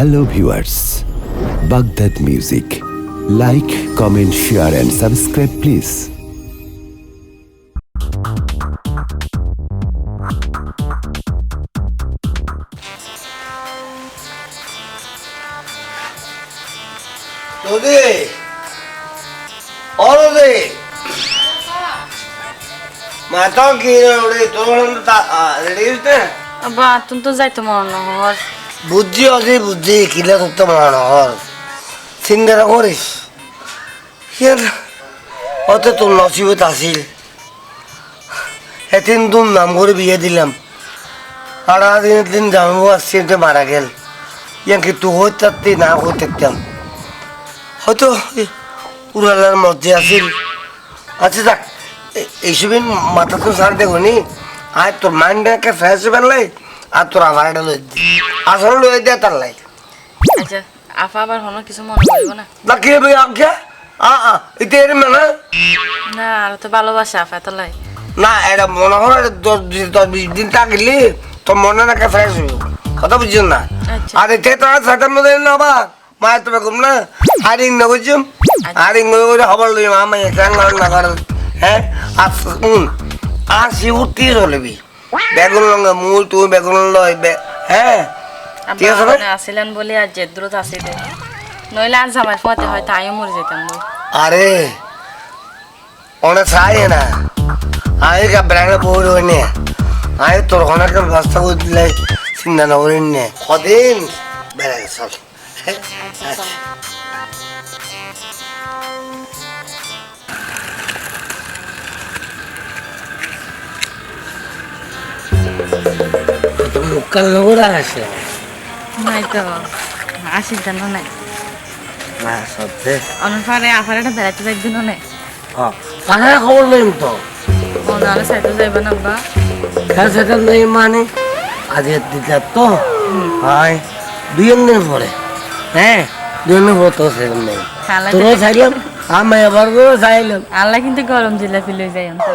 Hello viewers Baghdad music like comment share and subscribe please নদী ও নদী মাথা কি রে তোর রেডি আব্বা তুমি তো যাইতো মনে হর বুদ্ধি অজি বুদ্ধি কিলে করতে হর চিন্তা করিস অত তোর নসিবত আসিল এদিন তুম নাম করে বিয়ে দিলাম। আর দিন দিন জানব আসছি মারা গেল। ইয়াকে তু হইতে না হইতাম হয়তো উড়ালার মধ্যে আসিল আচ্ছা যাক, এ- এইসবই মাথা তো সার দেখো আর তোর মাইন্ডটাকে ফ্রেশ পেলাই আর তোর আভারটা লই দি। আসলে লই দে তার লাই আচ্ছা আপা আবার হনো কিছু মনে করব না। না কি ভাই আজ্ঞা আ আ এটা এর মানে না? আর তো ভালোবাসা আপা তো লাই না এটা মনে হয় দশ দিন দশ বিশ দিন থাকলি তোর মনে নাকি ফ্রেশ হইব। কথা বুঝছেন না? আচ্ছা। আর এটা তো আর সাতান্ন দিন না বা মায়ের তুমি কম না? হারিং না বুঝছুম। হারিং করে খবর লই মা এখান না হ্যাঁ? আর আর শিবুর্তি চলবি বেগুন লঙ্গা মূল তুই বেগুন লয় বে- হ্যাঁ? ঠিক আছে আসিলেন বলে আর যে দূরত আসিলে নইলে আর জামাই ফতে হয়তো আমিও মরে যেতাম আরে অনেক চাই না। আই কা ব্রাঙ্গে বই রই নে। আই তোর অনেক ব্যবস্থা করে দিলে চিন্তা না করিন কদিন? বেড়ে চল মুখাল লগরা আছে। নাই তো কেন নাই না সত্যি? একটা বেড়াতে যাই দিন নাই খবর লইম তো। ও নাহলে সাইতে যাইবে না কাছে নেই মানে? দিকে তো? হয় দুই দিন পরে হ্যাঁ দুই দিন পরে তো সেরকম নেই তোরও চাইলাম আমি এবার করে আল্লাহ কিন্তু গরম জিলাপি লই যাই অন্ত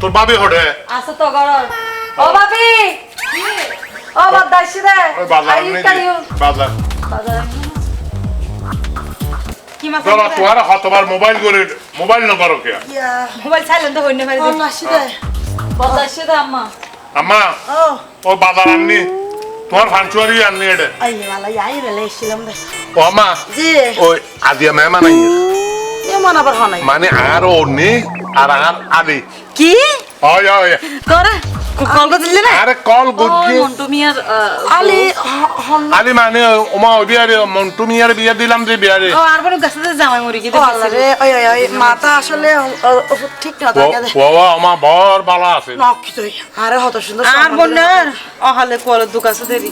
তোর বাবে হড়ে আসো তো গরম ও বাপি! ও বাদাসি বাজার বাজার। কি মাছ হতবার মোবাইল করে মোবাইল কে মোবাইল সাইলেন্ট হইনে পারি বাদাসি দে। আম্মা। আম্মা ও। বাজার আননি। তোমার ফাংচুয়ারি আননি এটা Ay, wala yaay rele ছিলাম রে। ও আম্মা জি। ওই আদিয়া মেহমান আই এমন আবার হনাই মানে আর ওনি আর আর আদি কি? ওই ওই করে কল করে দিলে না? আরে কল ও গুজি মন্টু মিয়ার আলি আলি মানে ওমা ওই বিয়ারে মন্টু মিয়ার বিয়া দিলাম যে বিয়ারে ও আর বড় গাছে জামাই মরি গিয়ে আল্লাহ রে ওই ওই ওই মাথা আসলে ঠিক না থাকে ও ওমা বর বালা আছে। নকি তুই আরে হত সুন্দর আর বন্যার অহালে কল দুকাছে দেরি।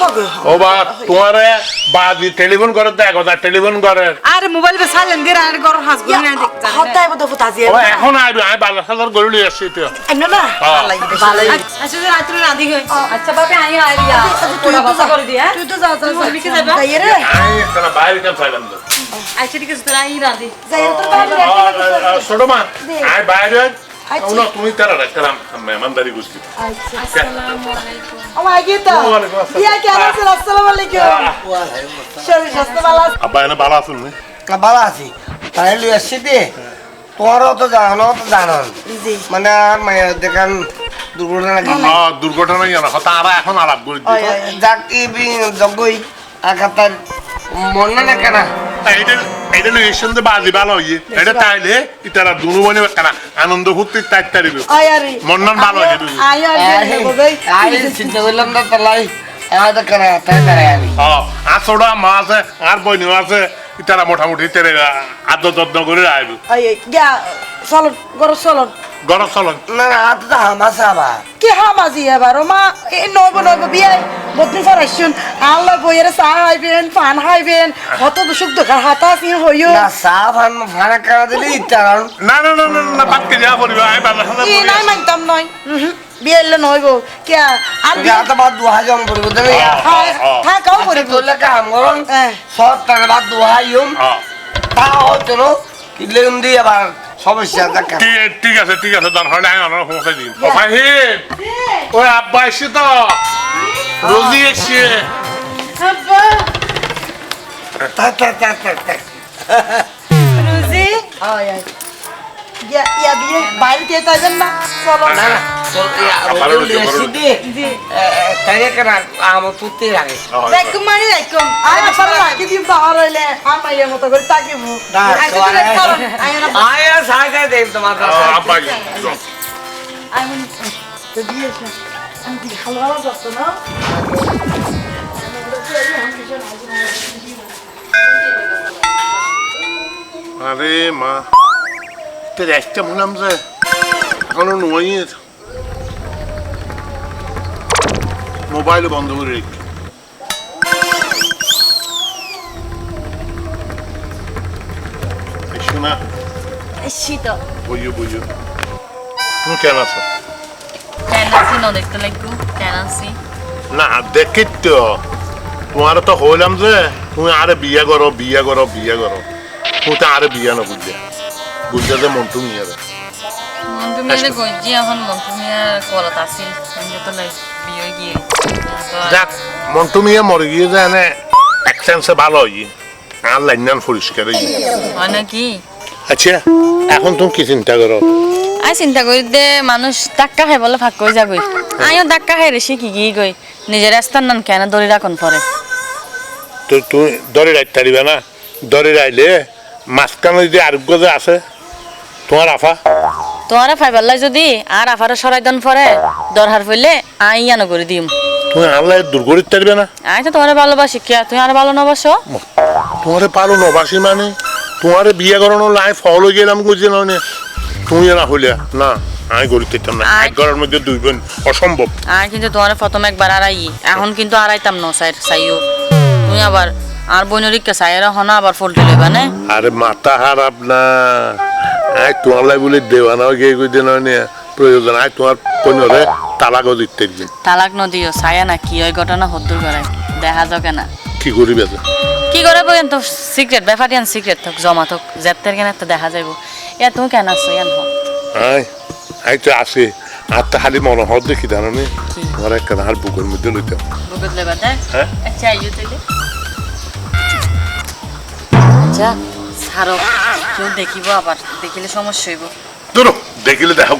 ও বা তোমারে বাদি টেলিফোন করে দেখো তা টেলিফোন করে। আরে মোবাইল বে সাইলেন্ট দিয়ে আর গরম হাসবো না দেখতে হতাই বদ ফুতাজি ও এখন আইবি আমি বাজার সাজার করে লিয়ে তো এমন না? হ্যাঁ। আল্লাহ আচ্ছা যে রাত্রে রাধি হই আচ্ছা বাপে আই আই দিয়া তোরা বাসা করে দিয়া তুই তো যা যা তুই কি যাবা? যাই রে। আমি একটা বাইরে কাম চাইলাম তো? আচ্ছা ঠিক আছে তোরা আই রাধি। যাই রে তোর ছোট মা আই বাইরে না তুমি তারা রাখলাম মেহমানদারি গুছি আসসালামু আলাইকুম আমার আগে তো ওয়ালাইকুম আসসালাম। ইয়া কি আছে আসসালামু আলাইকুম। শরীর স্বাস্থ্য ভালো আছে? আব্বা এনে ভালো আছেন নি? না ভালো আছি। তাই লই আসছি দে তোরও তো জানো তো জানো জি। মানে আর মায়ের দেখান দুর্ঘটনা লাগি হ্যাঁ দুর্ঘটনা জানা হতা আর এখন আলাপ করে দিই। যাক কি জগই আকাতার মন না কেনা এইটা এইটা লই এসে বাজি ভালো হইয়ে এটা তাইলে ইতারা দুনু বনে কেনা আনন্দ ফুর্তি তারিবে মন ভালো হয়ে যাবে আরে চিন্তা করলাম না তালাই আমাদের কেনা তাই তাই আমি হ্যাঁ আর মা আছে আর বইনিও আছে ইতারা মোটামুটি তেরে আদ্য যত্ন করে আইব চলন গর চলন গরম চলন না না হাত তো হামাসা আবার। কি হামাজি এবার ও মা এ নইব নইব বিয়ে বদনি ফরাইছুন আল্লাহ বইয়ের চা হাইবেন পান হাইবেন কত সুখ দোকান হাতা আছে হইও না সাফ আন ফানা কেনা দিলে ইতার না না না না না বাদ কে যা বলিবা আই সাজার ই নাই মানতাম নয় উহুম। বিয়ে এলে নইব। কে আর বিয়ে হাতে বাদ দুহা জম করব দেবে হ্যাঁ, আচ্ছা করিব তোলে কাম করুন। সব টাকা বাদ দুহা ইউম হ্যাঁ। তা হতো না কিনলে কিন্তু আবার সমস্যা দেখা ঠিক- আছে ঠিক আছে দরকার নাই আমার পৌঁছে দিন ওই আব্বা এসে তো রোজি ইয়া ইয়া বিয়ে বাইরে দিয়ে তাইবেন না চলো। না না তোর ইয়া রোজু, লেসি। দিয়ে তাই কেন আমার তুতে লাগে। দেখুন মানে দেখুন আয় আপনারা রাখি দিন পাহাড় হইলে আর মাইয়ের মতো করে তাকিব। আয়। চলো সাই দেব তোমার চল। মন তো এসে আমি কি ভালো ভালো করতো না? আরে মা। তোর একটা বললাম যে এখনও নয় মোবাইল বন্ধ করে রেখে শোনা শীত বইও বইও তুমি কেন আছো কেন আছি দেখতে লাগবো কেন না দেখি তো তোমার তো হইলাম যে তুমি আরে বিয়ে করো বিয়ে করো বিয়ে করো তুমি তো আরে বিয়ে না বুঝলে বুঝলে যে মন তুমি আর মন তুমি এলে গজি এখন মন তুমি কলত আছিল আমি তো লাই বিয়ে গিয়ে। যাক মন তুমি মরে গিয়ে এক সেন্সে ভালো হই আর লাইনান পরিষ্কার হই হয় নাকি? আচ্ছা এখন তুমি কি চিন্তা করো আই চিন্তা করি দে মানুষ ডাক্কা খাই বলে ভাগ করে যাগই আইও ডাক্কা খাই রেসি কি কি গই নিজের রাস্তার নাম কেন দড়ি রাখন পরে তো তুমি দরে রাখতে পারিবে না? দরে রাইলে মাঝখানে যদি আরোগ্য যে আছে তোমার আফা? তোমারে ফাইবার যদি আর আফারে সরাই দন পরে দরহার ফেললে আই ইয়ানো করে দিম। তুমি আল্লাহ দূর করিতে পারবে না? আই তো তোমারে ভালোবাসি কে? তুমি আর ভালো নবাসো? তোমারে পারো নবাসী মানে? তোমারে বিয়ে করানো লাই ফল হয়ে গেলাম বুঝে নয় তুমি না হইলে না আমি করিতে না। আয়। এক ঘরের মধ্যে দুই বোন অসম্ভব। আর কিন্তু তোমার প্রথম একবার আড়াই। এখন কিন্তু আড়াইতাম ন সাই সাইও তুমি আবার আর বইনরিককে সাইয়ের হনা আবার ফল্টি লইবা না। আরে মাথা খারাপ না। আই তোমার লাই বলে দেওয়ানা গিয়ে কইতে নয় নে প্রয়োজন আই তোমার পনেরে তালাকও দিতে দিন তালাক নদীও সায়া না কি ওই ঘটনা হদ্দুর করে দেখা যাও কেনা কি করিবে যে? কি করে বলেন তো সিক্রেট ব্যাপারিয়ান সিক্রেট থাক জমা থাক জেতের কেন তো দেখা যাইব ইয়া তুমি কেন আছো ইয়ান হ আই আই তো আসে আর তো খালি মনে হর দেখি জানো নি? কি? তোমার একটা আর বুকের মধ্যে লইতাম বুকুত লেবা দেখ? আচ্ছা তাইলে আচ্ছা। ছাড়ো কেউ দেখিব আবার দেখিলে সমস্যা হইব। দূর দেখিলে দেখা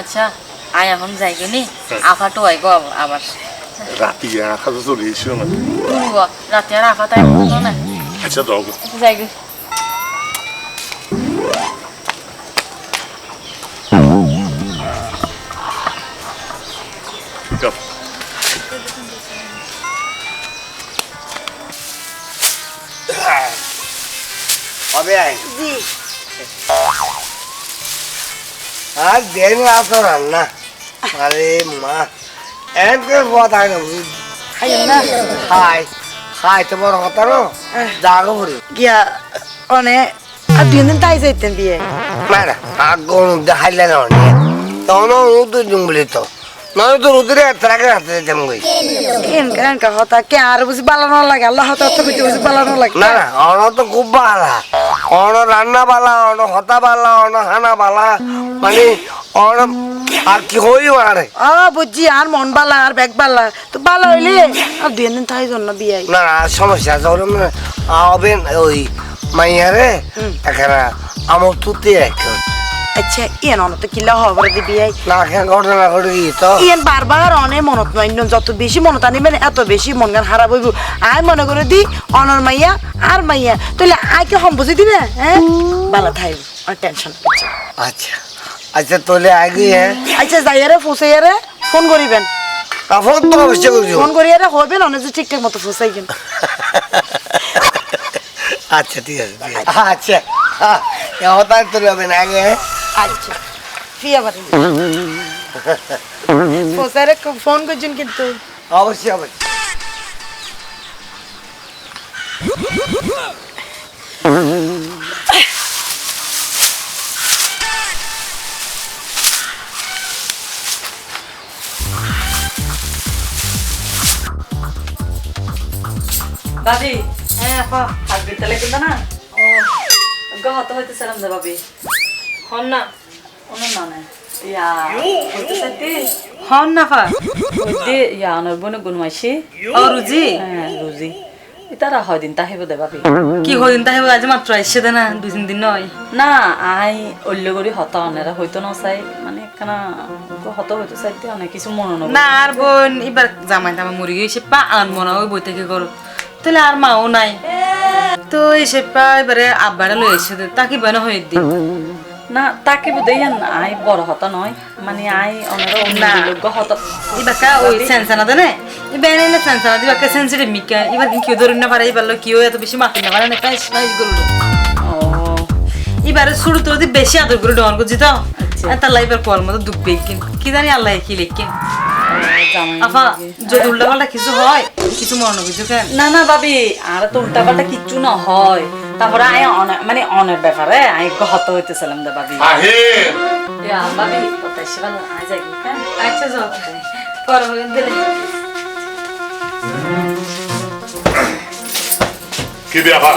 আচ্ছা আয় এখন যাই গনি আফাটো আইব আবার। রাতি আঁকা তো চলে এসো না? রাতে আর আফা তাই না। আচ্ছা দাও। যাই গে হবে জি। আর দেন আসো রান্না। আরে মা এনকে কথা না খাইয়েন না? হাই তো বড় কথা না জাগো ভরি গিয়া অনে আর দুই দিন তাই যাইতেন বিয়ে। না আগুন দেখাইলে না অনেক তখন উদু জুম্বলি তো। নয় তো রুদ্রে ট্রাকে হাতে যেতাম গই এনকা এনকা হতা কে আর বুঝি বালানো লাগে? আল্লাহ তো বুঝি বুঝি বালানো লাগে। না না অন তো খুব বালা। অন রান্না বালা অন হতা বালা অন হানা বালা মানে অন আর কি হই মারে আ বুঝছি আর মন বালা আর ব্যাগ বালা তো বালা হইলে আর দুই দিন তাই জন্য বিয়ে না সমস্যা আছে না আবেন ওই মাইয়ারে এখানে আমার তুতে রাখো আচ্ছা ইয়েন অনত কিলা হবরে দি না খেয়ে ঘটনা ঘটে গিয়ে ইয়েন বারবার অনে মনত নয় যত বেশি মনত আনিবেন এত বেশি মন গান আয় মনে করে দি অনর মাইয়া আর মাইয়া। তাহলে হম বুঝি দিবে হ্যাঁ? বালা থাইব আর টেনশন আচ্ছা আচ্ছা তোলে আগে হ্যাঁ আচ্ছা যাইয়ারে ফুসাইয়ারে ফোন করিবেন। ফোন তো অবশ্যই ফোন করিয়ারে যে ঠিকঠাক মতো ফুসাইবেন আচ্ছা ঠিক আছে আচ্ছা হ্যাঁ তোলে হবে না আগে। আচ্ছা ফি আবার ও স্যারে ফোন করছেন কিন্তু অবশ্যই অবশ্যই ভাবি হ্যাঁ আপা আসবি তাহলে কিন্তু না ও গহত হইতেছিলাম না ভাবি হন না ইয়া সাথে ইয়া বনে গুনমাইছি ও রুজি হ্যাঁ রুজি ইতারা হয় দিন তাহিব দে কি আজ মাত্র আইসে দে না দুই তিন দিন নয় না আই অল্য করি হত অনেরা হইতো না চাই মানে হত হইতো চাইতে অনেক কিছু মনে না আর বোন এবার জামাই তামা মরি গেছে পা আন মনে ওই বই থেকে করো তাহলে আর মাও নাই তো এসে পা এবারে আব্বারা লই এসে দে তাকে বেন হয়ে দি না তাকে বুঝে আই বড় হত নয়। মানে আই অনেরা না। অন্য হত। এবার কা ওই সেন্সানা দে না এবার এনে সেন্সানা দিবা কে সেন্সিটিভ মিকা এবার কি ধরে না পারে এবার কেউ এত বেশি মাতি না পারে না স্মাইল করল। ও। এবারে শুরু তো বেশি আদর করে ডন করছি তো। আচ্ছা। তার লাইফের কল মতো দুঃখ বেকিন কি জানি আল্লাহ কি লেখিন আফা যদি উল্টা পাল্টা কিছু হয় কিছু মনে কিছু কেন না না ভাবি আর তো উল্টা পাল্টা কিচ্ছু না হয়। তারপরে আই অনে- মানে অনেক ব্যাপারে আই গহত হইতেছিলাম দে ভাবি আহিন ইয়া ভাবি কথা শিবাল আই যাই কেন আচ্ছা যাও পরে দিলে। কি ব্যাপার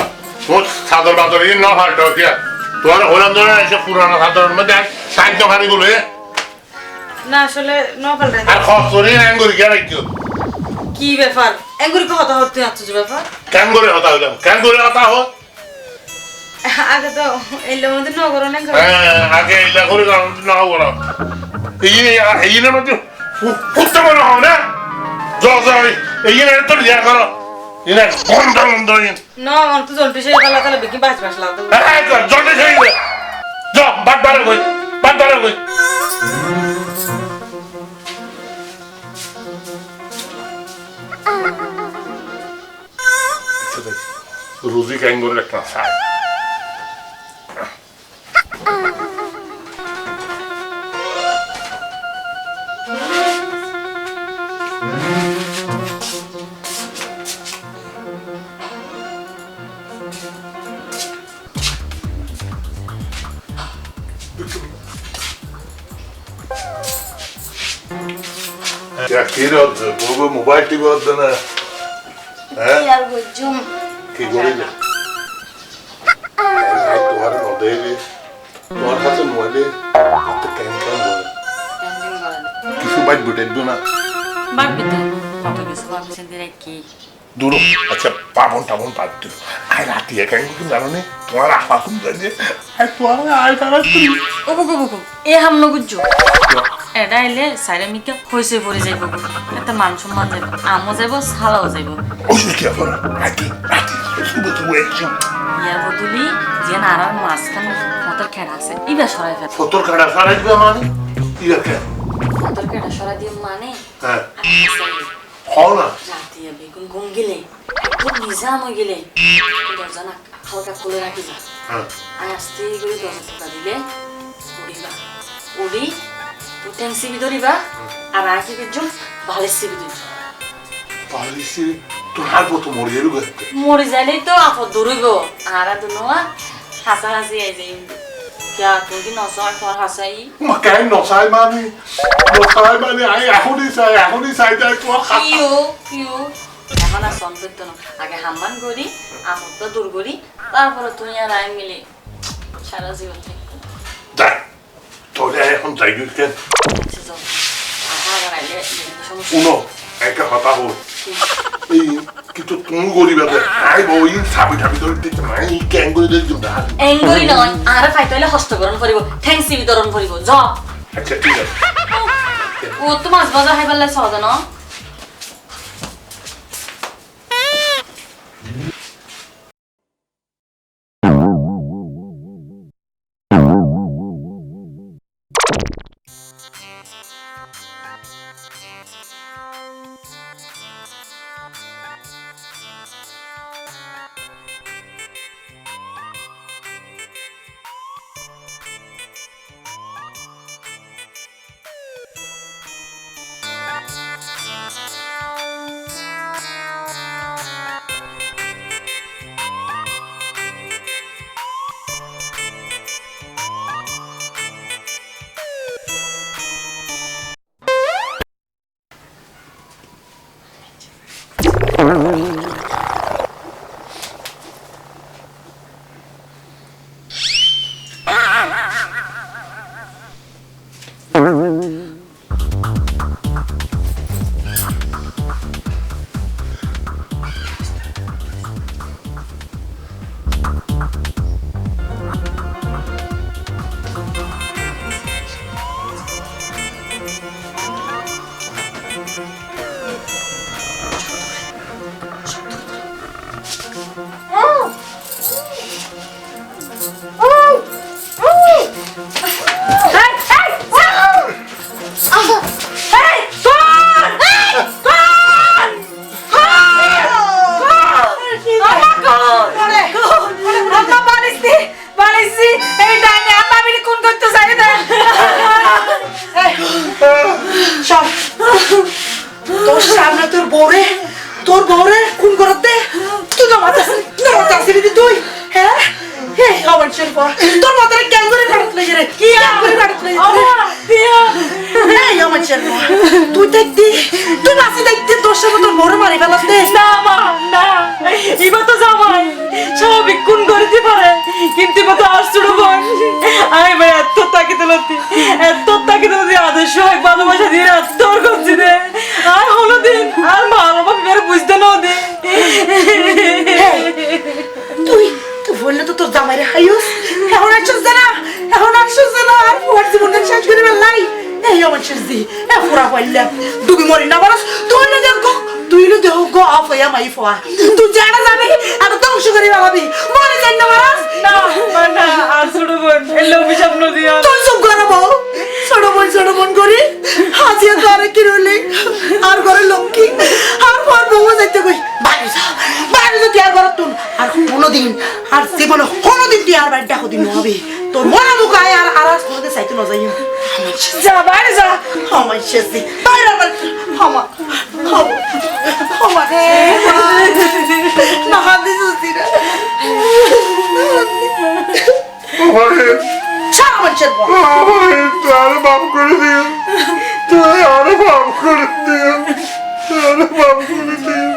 তোর সাদর বাদর এই ন হালটা দিয়া তোমার হলাম ধরে এসে পুরানো সাদরের মধ্যে সাহায্য খানি গুলো না আসলে ন পাল্টা আর করে হ্যাং করে রাখিও? কি ব্যাপার? এগুলি কথা হতে আছো ব্যাপার? কেন করে হতা হইলাম। কেন করে হতা হো আগে তো এলে মধ্যে নগর অনেক হ্যাঁ আগে ইল্লা করে না বলো এই এই না মধ্যে ফুটতে মনে হয় না? যাও এই না তো ইয়া করো। ইনা বন্ধ বন্ধ ন আমার তো জন্টু সেই পালা তাহলে বেশি বাস বাস লাগতো হ্যাঁ জলদি সেই যাও বাদ বারে কই বাদ বারে কই। রুজি ক্যাঙ্গুরের একটা কি হচ্ছে বলব মোবাইল টিভি হচ্ছে না। হ্যাঁ? কি করিলে? তোমার নদেলে তোমার কাছে মোবাইলে একটা ক্যান ক্যান বলে কিছু বাইট বুটের না। ভাবি তো কত কিছু ভাবছেন দিলে কি? দূর আচ্ছা পাবন টাবন পাত দিল আয় রাতি একাই কিন্তু জানো নি তোমার তোমার আয় তারা এ এটা এলে সাইরে মিকে হইছে পড়ে যাইব। একটা মান সম্মান যাইব আমও যাইব সালাও যাইব। কি ইয়ার বদলি যে নারার মাঝখান মতর খেড়া আছে ইবা সরাই ফেল। সত্তর কাটা সারাই দিবে মানে? ইয়া কেন মতর খেড়া সরাই দিয়ে মানে? হ্যাঁ। হও না। রাতিয়া বেগুন গুম গেলে একদম নিজাম হয়ে গেলে দরজা না হালকা খুলে রাখি যা হ্যাঁ। আমি আস্তে করে দরজা দিলে উড়িবা উড়ি তুই ট্যাং সিবি ধরিবা আর আগে কিছু ভালো সিবি দিচ্ছ পালিসি তোমার মতো মরে যাবে গেছে মরে যাইলেই তো আপদ দৌড়ইব আর দুনোয়া হাসা হাসি আই যাই কিয়া তুই কি নস তোমার হাসাই মা কেন নসাই মানে নসাই মানে আই এখনই চাই এখনই চাই তোমার খাতা কিউ কিউ এখন আর না আগে হাম্মান করি আপদ দূর করি তারপরে তুই আর আই মিলে সারা জীবন এখন যাই কেন শুনো একে হতা হল এই কিন্তু তুমি গরিবে আই বই ছাবি ঠাবি ধরে দিতে না এই ক্যাং করে দিয়ে দিতে এঙ্গরি নয় আর ফাইতে হলে হস্তকরণ করিব ঠ্যাংসি বিতরণ করিব য আচ্ছা ঠিক আছে ও তো মাছ বাজার খাই পেলাই সহজ ন তোর বউরে খুন করতে তুই না মাথা না মাথা আসিবি দি তুই। হ্যাঁ? হে আমার তোর মাথায় কেন করে কাটত লাগে রে? কি করে কাটত লাগে এই আমার শিল্প তুই দেখতি তুই মাসি দেখতি তোর সাথে তোর বউরে মারি ফেলাতে না মা না। এবার তো জামাই। স্বাভাবিক কোন করিতে পারে। কিন্তু এবার তো আর ছোট বোন আমি এবার এত তাকে তুলতি এত তাকে তুলতি আদর্শ হয় ভালোবাসা দিয়ে তোর করছি রে। আর হলো দিন আর মা বাবা মরি না তুই না দেখ তুই না দেখ গো অফ হইয়া মাই ফোয়া তুই জানা যাবি আর ধ্বংস করে বেলাবি মরে যাই না না না আর ছোট বোন এলে তুই করে বউ ছোট বোন ছোট বোন করি হাজিয়া তো আরে কি রইলি আর ঘরে লক্ষ্মী আর পর বউ যাইতে কই যা ঘর তুন আর কোনোদিন আর জীবনে কোনোদিন টিয়ার বাড়ি ডাকো দিন হবে তোর মনে মুখ আয় আর আর চাইতে না যাই যা বাইরে যা আমার শেষে বাইরে আবার হামা হামা রে না হাত দিছিস রে আমারে সারা মানুষের বউ আমারে তার বাপ করে দিও তুই আরও বাপ করে দিও আরও বাপ করে দিও